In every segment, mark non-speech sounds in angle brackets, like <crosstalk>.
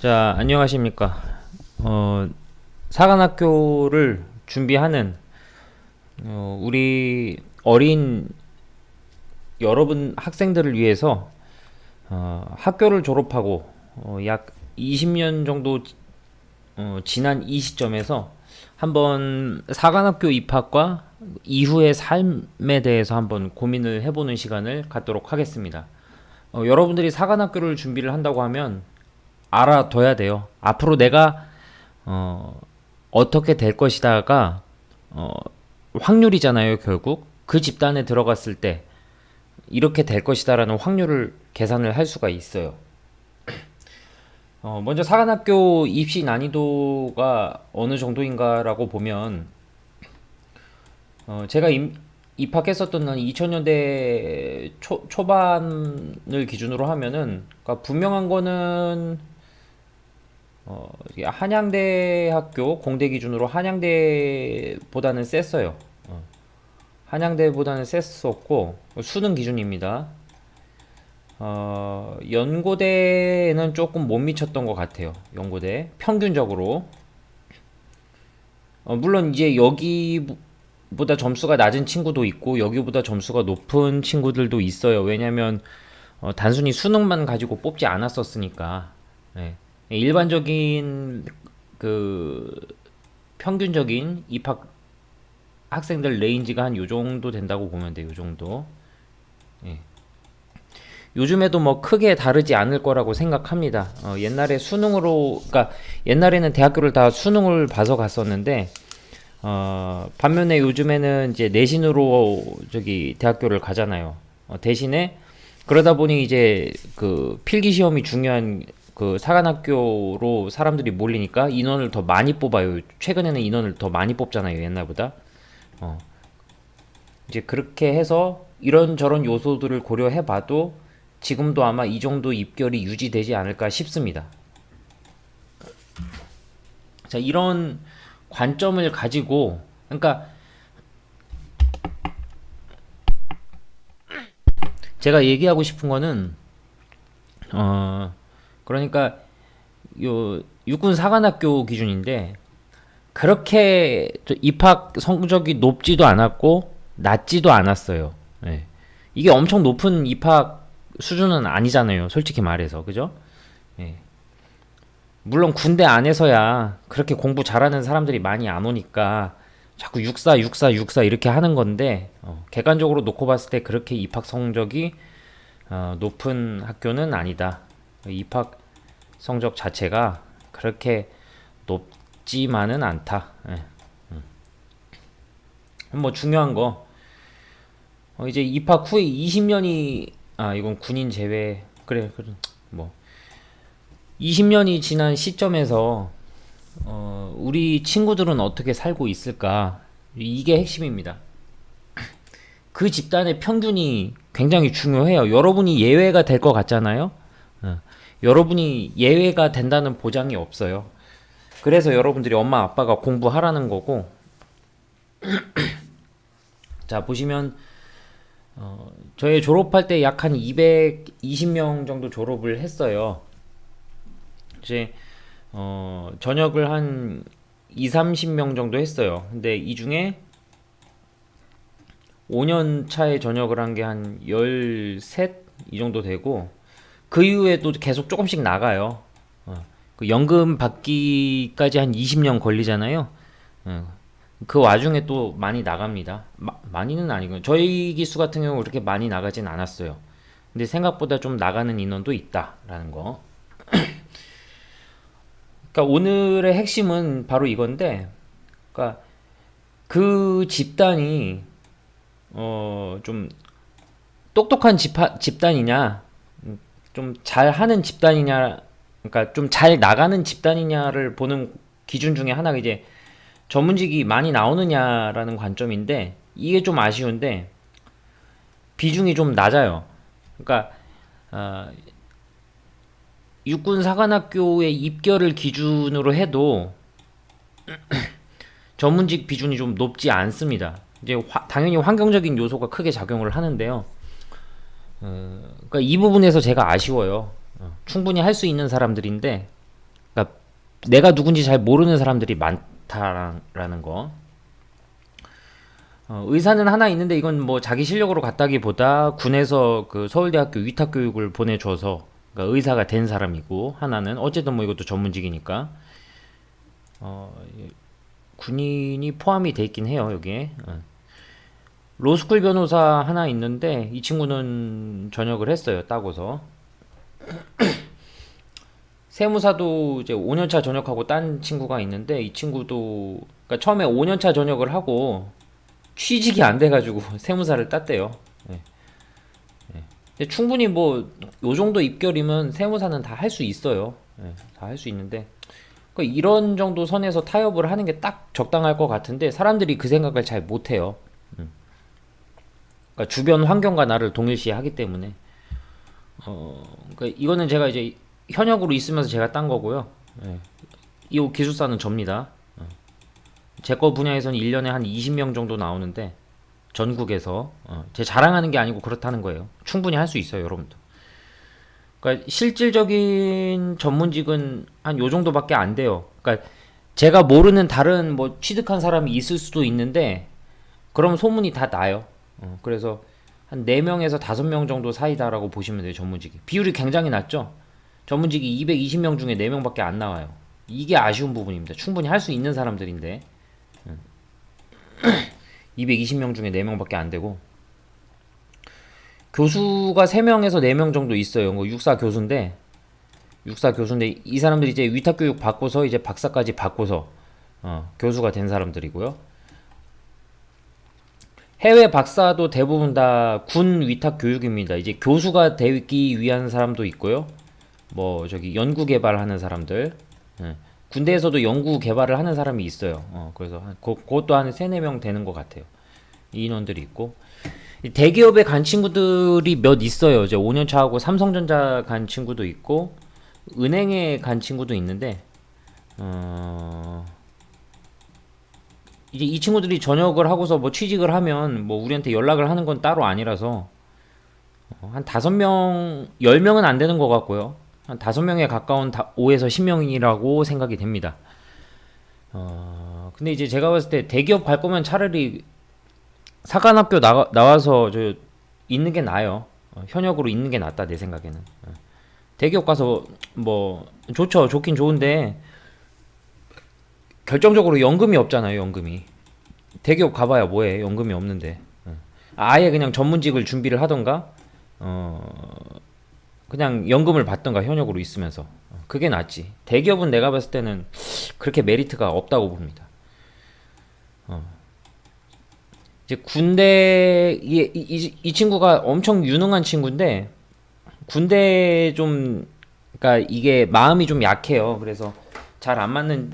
자, 안녕하십니까. 어, 사관학교를 준비하는 어, 우리 어린 여러분 학생들을 위해서 어, 학교를 졸업하고 어, 약 20년 정도 어, 지난 이 시점에서 한번 사관학교 입학과 이후의 삶에 대해서 한번 고민을 해보는 시간을 갖도록 하겠습니다. 어, 여러분들이 사관학교를 준비를 한다고 하면 알아둬야 돼요. 앞으로 내가 어, 어떻게 될 것이다가 어, 확률이잖아요, 결국. 그 집단에 들어갔을 때 이렇게 될 것이다라는 확률을 계산을 할 수가 있어요. <clears throat> 어, 먼저 사관학교 입시 난이도가 어느 정도인가라고 보면 어, 제가 임- 입학했었던 한 2000년대 초, 초반을 기준으로 하면은 그러니까 분명한 거는 어, 한양대학교 공대 기준으로 한양대보다는 셌어요. 어, 한양대보다는 셌었고 수능 기준입니다. 어, 연고대는 조금 못 미쳤던 것 같아요. 연고대 평균적으로. 어, 물론 이제 여기보다 점수가 낮은 친구도 있고 여기보다 점수가 높은 친구들도 있어요. 왜냐면 어, 단순히 수능만 가지고 뽑지 않았었으니까. 네. 일반적인 그 평균적인 입학 학생들 레인지가 한 요 정도 된다고 보면 돼요. 요 정도. 예. 요즘에도 뭐 크게 다르지 않을 거라고 생각합니다. 어, 옛날에 수능으로, 그러니까 옛날에는 대학교를 다 수능을 봐서 갔었는데, 어, 반면에 요즘에는 이제 내신으로 저기 대학교를 가잖아요. 어, 대신에 그러다 보니 이제 그 필기 시험이 중요한 그 사관학교로 사람들이 몰리니까 인원을 더 많이 뽑아요. 최근에는 인원을 더 많이 뽑잖아요. 옛날보다. 어. 이제 그렇게 해서 이런저런 요소들을 고려해 봐도 지금도 아마 이 정도 입결이 유지되지 않을까 싶습니다. 자, 이런 관점을 가지고, 그러니까 제가 얘기하고 싶은 거는, 어, 그러니까 요 육군 사관학교 기준인데, 그렇게 저 입학 성적이 높지도 않았고, 낮지도 않았어요. 예. 이게 엄청 높은 입학 수준은 아니잖아요. 솔직히 말해서. 그죠? 예. 물론 군대 안에서야 그렇게 공부 잘하는 사람들이 많이 안 오니까 자꾸 육사, 육사, 육사 이렇게 하는 건데 어, 객관적으로 놓고 봤을 때 그렇게 입학 성적이 어, 높은 학교는 아니다. 입학 성적 자체가 그렇게 높지만은 않다. 예. 뭐 중요한 거 어, 이제 입학 후에 20년이 아 이건 군인 제외 그래 그래 뭐 20년이 지난 시점에서 어, 우리 친구들은 어떻게 살고 있을까 이게 핵심입니다. 그 집단의 평균이 굉장히 중요해요. 여러분이 예외가 될 것 같잖아요. 어, 여러분이 예외가 된다는 보장이 없어요. 그래서 여러분들이 엄마 아빠가 공부하라는 거고 <clears throat> 자 보시면 어, 저희 졸업할 때 약 한 220명 정도 졸업을 했어요. 이제 어, 전역을 한 2, 30명 정도 했어요. 근데 이 중에 5년 차에 전역을 한 게 한 13? 이 정도 되고 그 이후에 또 계속 조금씩 나가요. 어, 그 연금 받기까지 한 20년 걸리잖아요. 어, 그 와중에 또 많이 나갑니다. 마- 많이는 아니고 저희 기수 같은 경우 그렇게 많이 나가진 않았어요. 근데 생각보다 좀 나가는 인원도 있다라는 거. <clears throat> 그러니까 오늘의 핵심은 바로 이건데, 그러니까 그 집단이 어 좀 똑똑한 집하, 집단이냐, 좀 잘하는 집단이냐, 그러니까 좀 잘 나가는 집단이냐를 보는 기준 중에 하나가 이제 전문직이 많이 나오느냐라는 관점인데 이게 좀 아쉬운데 비중이 좀 낮아요. 그러니까 어, 육군 사관학교의 입결을 기준으로 해도 <clears throat> 전문직 비중이 좀 높지 않습니다. 이제 화- 당연히 환경적인 요소가 크게 작용을 하는데요. 어, 그러니까 이 부분에서 제가 아쉬워요. 어, 충분히 할 수 있는 사람들인데 내가 누군지 잘 모르는 사람들이 많다라는 거. 어, 의사는 하나 있는데 이건 뭐 자기 실력으로 갔다기보다 군에서 그 서울대학교 위탁 교육을 보내줘서 그러니까 의사가 된 사람이고 하나는 어쨌든 뭐 이것도 전문직이니까 어, 예, 군인이 포함이 돼 있긴 해요 여기에. 어. 로스쿨 변호사 하나 있는데 이 친구는 전역을 했어요 따고서 <clears throat> 세무사도 이제 5년차 전역하고 딴 친구가 있는데 이 친구도 그러니까 처음에 5년차 전역을 하고 취직이 안 돼가지고 <laughs> 세무사를 땄대요. 예. 예. 근데 충분히 뭐 요 정도 입결이면 세무사는 다 할 수 있어요. 예, 다할 수 있는데 그러니까 이런 정도 선에서 타협을 하는 게 딱 적당할 것 같은데 사람들이 그 생각을 잘 못해요. 음. 그러니까 주변 환경과 나를 동일시하기 때문에 어 그러니까 이거는 제가 이제 현역으로 있으면서 제가 딴 거고요. 예. 이 기술사는 접니다. 제거 분야에서는 1년에 한 20명 정도 나오는데 전국에서 어, 제 자랑하는 게 아니고 그렇다는 거예요. 충분히 할 수 있어요, 여러분도. 그러니까 실질적인 전문직은 한 요 정도밖에 안 돼요. 그러니까 제가 모르는 다른 뭐 취득한 사람이 있을 수도 있는데 그럼 소문이 다 나요. 어, 그래서 한 4명에서 5명 정도 사이다라고 보시면 돼요, 전문직이. 비율이 굉장히 낮죠? 전문직이 220명 중에 4명밖에 안 나와요. 이게 아쉬운 부분입니다. 충분히 할 수 있는 사람들인데. <clears throat> 220명 중에 4명밖에 안 되고 교수가 3명에서 4명 정도 있어요. 뭐 육사 교수인데 육사 교수인데 이 사람들이 이제 위탁 교육 받고서 이제 박사까지 받고서 어, 교수가 된 사람들이고요. 해외 박사도 대부분 다 군 위탁 교육입니다. 이제 교수가 되기 위한 사람도 있고요. 뭐 저기 연구 개발하는 사람들. 예. 군대에서도 연구 개발을 하는 사람이 있어요. 어, 그래서 한, 그, 그것도 한 세네 명 되는 것 같아요. 이 인원들이 있고. 이 대기업에 간 친구들이 몇 있어요. 이제 5년 차하고 삼성전자 간 친구도 있고, 은행에 간 친구도 있는데, 어, 이제 이 친구들이 전역을 하고서 뭐 취직을 하면 뭐 우리한테 연락을 하는 건 따로 아니라서, 어, 한 다섯 명, 열 명은 안 되는 것 같고요. 한 다섯 명에 가까운 5에서 10명이라고 생각이 됩니다. 어, 근데 이제 제가 봤을 때 대기업 갈 거면 차라리 사관학교 나, 나와서 저 있는 게 나아요. 어, 현역으로 있는 게 낫다 내 생각에는. 어. 대기업 가서 뭐 좋죠, 좋긴 좋은데 결정적으로 연금이 없잖아요, 연금이. 대기업 가봐야 뭐해, 연금이 없는데. 어. 아예 그냥 전문직을 준비를 하던가, 어, 그냥 연금을 받던가 현역으로 있으면서 어, 그게 낫지. 대기업은 내가 봤을 때는 그렇게 메리트가 없다고 봅니다. 어. 이제 군대 이, 이, 이 친구가 엄청 유능한 친구인데 군대 좀 그러니까 이게 마음이 좀 약해요. 그래서 잘 안 맞는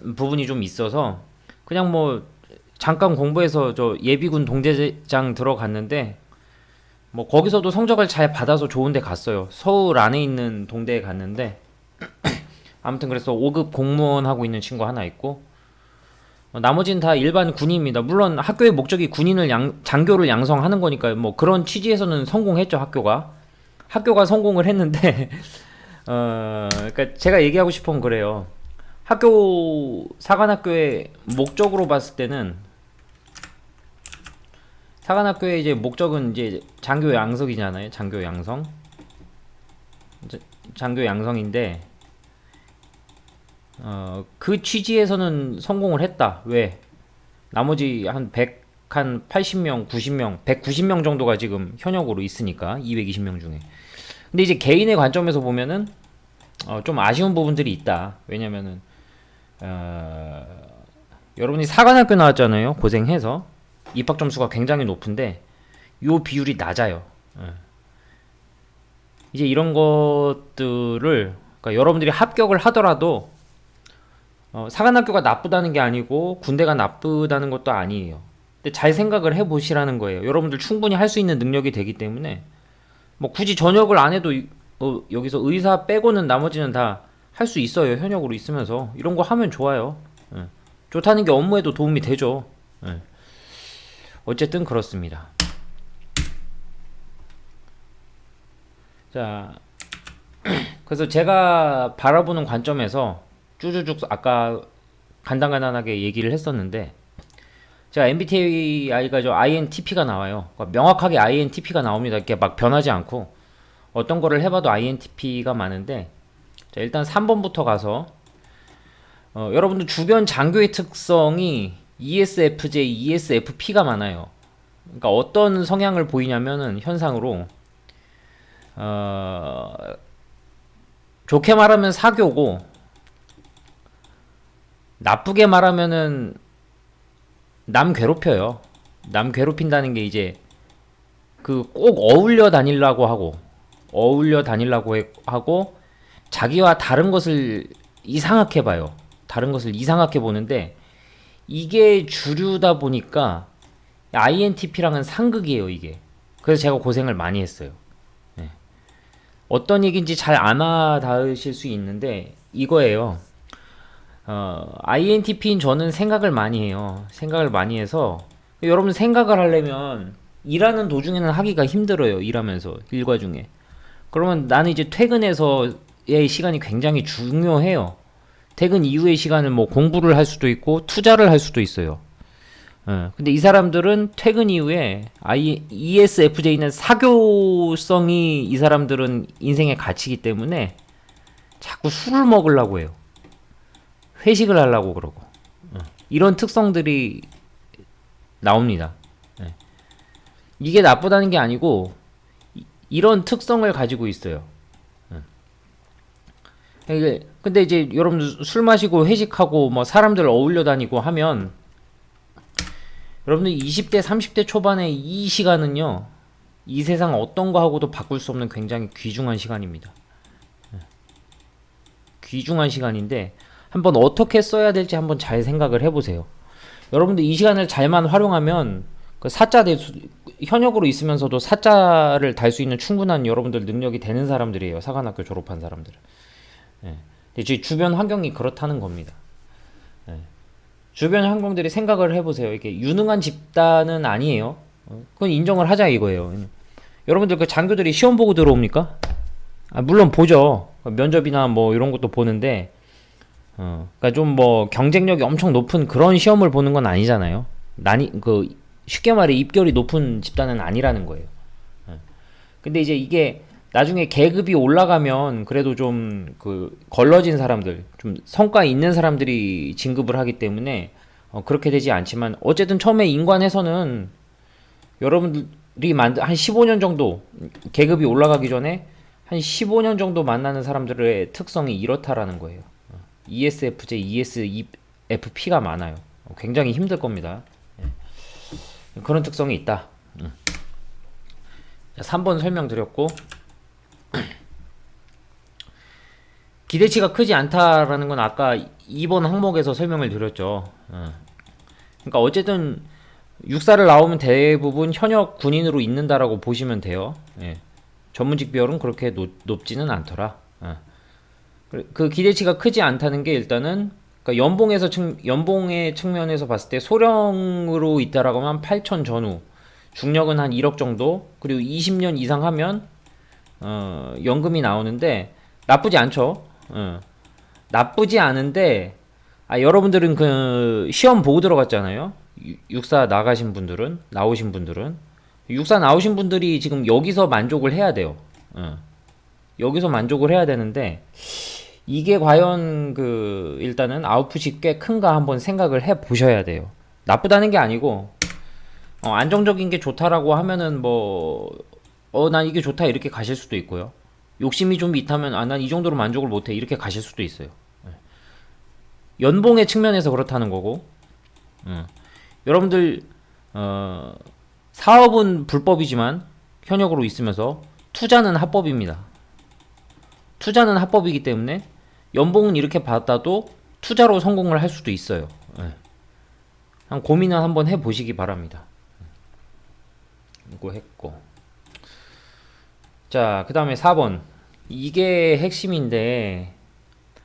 부분이 좀 있어서 그냥 뭐 잠깐 공부해서 저 예비군 동대장 들어갔는데 뭐 거기서도 성적을 잘 받아서 좋은데 갔어요. 서울 안에 있는 동대에 갔는데 <clears throat> 아무튼 그래서 5급 공무원 하고 있는 친구 하나 있고 어, 나머지는 다 일반 군인입니다. 물론 학교의 목적이 군인을 양, 장교를 양성하는 거니까 뭐 그런 취지에서는 성공했죠 학교가 학교가 성공을 했는데 <laughs> 어 그러니까 제가 얘기하고 싶은 건 그래요. 학교 사관학교의 목적으로 봤을 때는 사관학교의 이제 목적은 이제 장교 양성이잖아요. 장교 양성. 장교 양성인데 어, 그 취지에서는 성공을 했다. 왜? 나머지 한 100, 한 80명, 90명, 190명 정도가 지금 현역으로 있으니까 220명 중에. 근데 이제 개인의 관점에서 보면은 어, 좀 아쉬운 부분들이 있다. 왜냐면은 어, 여러분이 사관학교 나왔잖아요. 고생해서. 입학 점수가 굉장히 높은데 요 비율이 낮아요. 예. 이제 이런 것들을 그러니까 여러분들이 합격을 하더라도 어, 사관학교가 나쁘다는 게 아니고 군대가 나쁘다는 것도 아니에요. 근데 잘 생각을 해보시라는 거예요. 여러분들 충분히 할 수 있는 능력이 되기 때문에 뭐 굳이 전역을 안 해도 어, 여기서 의사 빼고는 나머지는 다 할 수 있어요. 현역으로 있으면서 이런 거 하면 좋아요. 예. 좋다는 게 업무에도 도움이 되죠. 예. 어쨌든 그렇습니다. 자, <clears throat> 그래서 제가 바라보는 관점에서 쭈쭈쭉 아까 간단간단하게 얘기를 했었는데 제가 MBTI가 저 INTP가 나와요. 그러니까 명확하게 INTP가 나옵니다. 이렇게 막 변하지 않고 어떤 거를 해봐도 INTP가 많은데 자, 일단 3번부터 가서 어, 여러분들 주변 장교의 특성이 ESFJ, ESFP가 많아요. 그러니까 어떤 성향을 보이냐면은 현상으로 어, 좋게 말하면 사교고 나쁘게 말하면은 남 괴롭혀요. 남 괴롭힌다는 게 이제 그 꼭 어울려 다니려고 하고 어울려 해- 하고 자기와 다른 것을 이상하게 봐요. 다른 것을 이상하게 보는데 이게 주류다 보니까 INTP랑은 상극이에요, 이게. 그래서 제가 고생을 많이 했어요. 네. 어떤 얘기인지 잘 안 와닿으실 수 있는데 이거예요. 어, INTP인 저는 생각을 많이 해요. 생각을 많이 해서 여러분 생각을 하려면 일하는 도중에는 하기가 힘들어요. 일하면서 일과 중에. 그러면 나는 이제 퇴근해서 의 시간이 굉장히 중요해요. 퇴근 이후의 시간을 뭐 공부를 할 수도 있고 투자를 할 수도 있어요. 예, 근데 이 사람들은 퇴근 이후에 I, ESFJ는 사교성이 이 사람들은 인생의 가치이기 때문에 자꾸 술을 먹으려고 해요. 회식을 하려고 그러고 예, 이런 특성들이 나옵니다. 예. 이게 나쁘다는 게 아니고 이- 이런 특성을 가지고 있어요. 예. 이게 근데 이제 여러분들 술 마시고 회식하고 뭐 사람들 어울려 다니고 하면 여러분들 20대 30대 초반에 이 시간은요 이 세상 어떤 거 하고도 바꿀 수 없는 굉장히 귀중한 시간입니다. 예. 귀중한 시간인데 한번 어떻게 써야 될지 한번 잘 생각을 해보세요. 여러분들 이 시간을 잘만 활용하면 그 사자 대수 현역으로 있으면서도 사자를 달 수 있는 충분한 여러분들 능력이 되는 사람들이에요. 사관학교 졸업한 사람들은. 예. 근데 제 주변 환경이 그렇다는 겁니다. 예. 주변 환경들이 생각을 해보세요. 이게 유능한 집단은 아니에요. 어, 그건 인정을 하자 이거예요. 여러분들 그 장교들이 시험 보고 들어옵니까? 아, 물론 보죠. 면접이나 뭐 이런 것도 보는데, 어, 그러니까 좀 뭐 경쟁력이 엄청 높은 그런 시험을 보는 건 아니잖아요. 난이 그 쉽게 말해 입결이 높은 집단은 아니라는 거예요. 예. 근데 이제 이게 나중에 계급이 올라가면 그래도 좀 그 걸러진 사람들, 좀 성과 있는 사람들이 진급을 하기 때문에 어, 그렇게 되지 않지만 어쨌든 처음에 인관에서는 여러분들이 만든 한 15년 정도 계급이 올라가기 전에 한 15년 정도 만나는 사람들의 특성이 이렇다라는 거예요. 어, ESFJ, ESFP가 많아요. 어, 굉장히 힘들 겁니다. 예. 그런 특성이 있다. 음. 자, 3번 설명드렸고 <clears throat> 기대치가 크지 않다라는 건 아까 2번 항목에서 설명을 드렸죠. 어. 그러니까 어쨌든 육사를 나오면 대부분 현역 군인으로 있는다라고 보시면 돼요. 예. 전문직 비율은 그렇게 높, 높지는 않더라. 어. 그- 그 기대치가 크지 않다는 게 일단은 그러니까 연봉에서 측, 연봉의 측면에서 봤을 때 소령으로 있다라고 하면 8천 전후, 중력은 한 1억 정도, 그리고 20년 이상 하면 어, 연금이 나오는데 나쁘지 않죠. 어. 나쁘지 않은데 아, 여러분들은 그 시험 보고 들어갔잖아요. 유- 육사 나가신 분들은 나오신 분들은 육사 나오신 분들이 지금 여기서 만족을 해야 돼요. 어. 여기서 만족을 해야 되는데 이게 과연 그 일단은 아웃풋이 꽤 큰가 한번 생각을 해 보셔야 돼요. 나쁘다는 게 아니고 어, 안정적인 게 좋다라고 하면은 뭐 어 난 이게 좋다 이렇게 가실 수도 있고요. 욕심이 좀 있다면 아 난 이 정도로 만족을 못해 이렇게 가실 수도 있어요. 예. 연봉의 측면에서 그렇다는 거고 음. 여러분들 어, 사업은 불법이지만 현역으로 있으면서 투자는 합법입니다. 투자는 합법이기 때문에 연봉은 이렇게 받아도 투자로 성공을 할 수도 있어요. 예. 한 고민을 한번 해보시기 바랍니다. 이거 했고 자, 그 다음에 4번. 이게 핵심인데,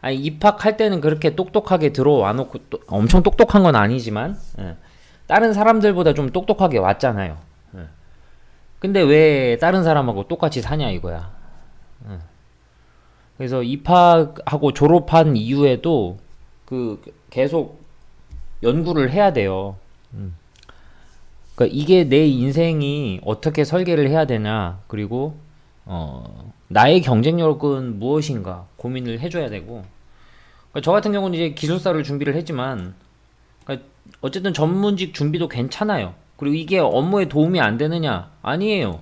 아니, 입학할 때는 그렇게 똑똑하게 들어와 놓고, 또- 엄청 똑똑한 건 아니지만, 예. 다른 사람들보다 좀 똑똑하게 왔잖아요. 예. 근데 왜 다른 사람하고 똑같이 사냐 이거야. 예. 그래서 입학하고 졸업한 이후에도 그 계속 연구를 해야 돼요. 음. 그러니까 이게 내 인생이 어떻게 설계를 해야 되냐, 그리고 어, 나의 경쟁력은 무엇인가 고민을 해줘야 되고, 그러니까 저 같은 경우는 이제 기술사를 준비를 했지만, 그러니까 어쨌든 전문직 준비도 괜찮아요. 그리고 이게 업무에 도움이 안 되느냐? 아니에요.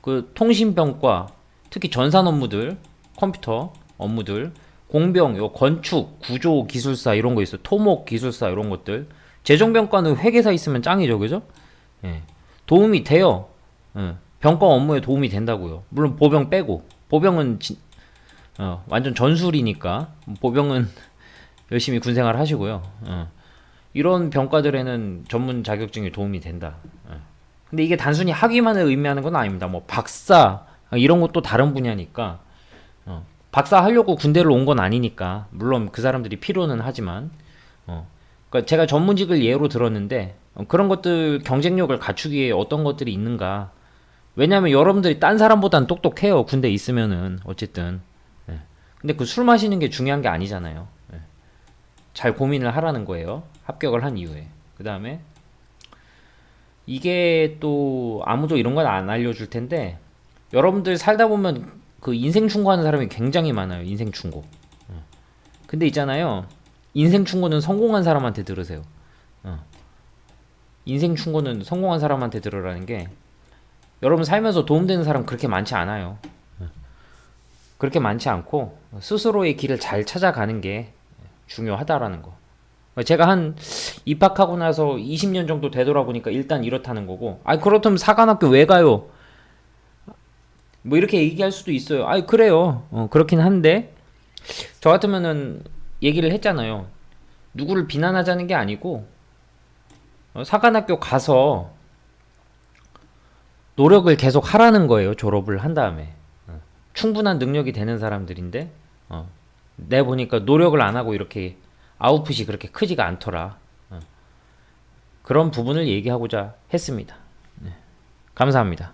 그 통신병과 특히 전산 업무들, 컴퓨터 업무들, 공병, 요 건축, 구조 기술사 이런 거 있어. 토목 기술사 이런 것들. 재정병과는 회계사 있으면 짱이죠, 그죠? 예. 도움이 돼요. 예. 병과 업무에 도움이 된다고요. 물론 보병 빼고. 보병은 진- 어, 완전 전술이니까 보병은 <laughs> 열심히 군생활 하시고요. 어. 이런 병과들에는 전문 자격증이 도움이 된다. 예. 근데 이게 단순히 학위만을 의미하는 건 아닙니다. 뭐 박사 아, 이런 것도 다른 분야니까 어, 박사 하려고 군대를 온 건 아니니까 물론 그 사람들이 필요는 하지만 어, 그러니까 제가 전문직을 예로 들었는데 어, 그런 것들 경쟁력을 갖추기에 어떤 것들이 있는가 왜냐하면 여러분들이 딴 사람보단 똑똑해요 군대 있으면은 어쨌든 예. 근데 그 술 마시는 게 중요한 게 아니잖아요 예. 잘 고민을 하라는 거예요 합격을 한 이후에 그 다음에 이게 또 아무도 이런 건 안 알려줄 텐데 여러분들 살다 보면 그 인생 충고하는 사람이 굉장히 많아요. 인생 충고. 어. 근데 있잖아요. 인생 충고는 성공한 사람한테 들으세요. 어. 인생 충고는 성공한 사람한테 들으라는 게 여러분 살면서 도움되는 사람 그렇게 많지 않아요. 어. 그렇게 많지 않고 스스로의 길을 잘 찾아가는 게 중요하다라는 거. 제가 한 입학하고 나서 20년 정도 되돌아보니까 일단 이렇다는 거고, 아 그렇다면 사관학교 왜 가요? 뭐 이렇게 얘기할 수도 있어요. 아 그래요. 어, 그렇긴 한데 저 같으면은 얘기를 했잖아요. 누구를 비난하자는 게 아니고 어, 사관학교 가서 노력을 계속 하라는 거예요. 졸업을 한 다음에 어, 충분한 능력이 되는 사람들인데 어, 내 보니까 노력을 안 하고 이렇게 아웃풋이 그렇게 크지가 않더라. 어. 그런 부분을 얘기하고자 했습니다. 네. 감사합니다.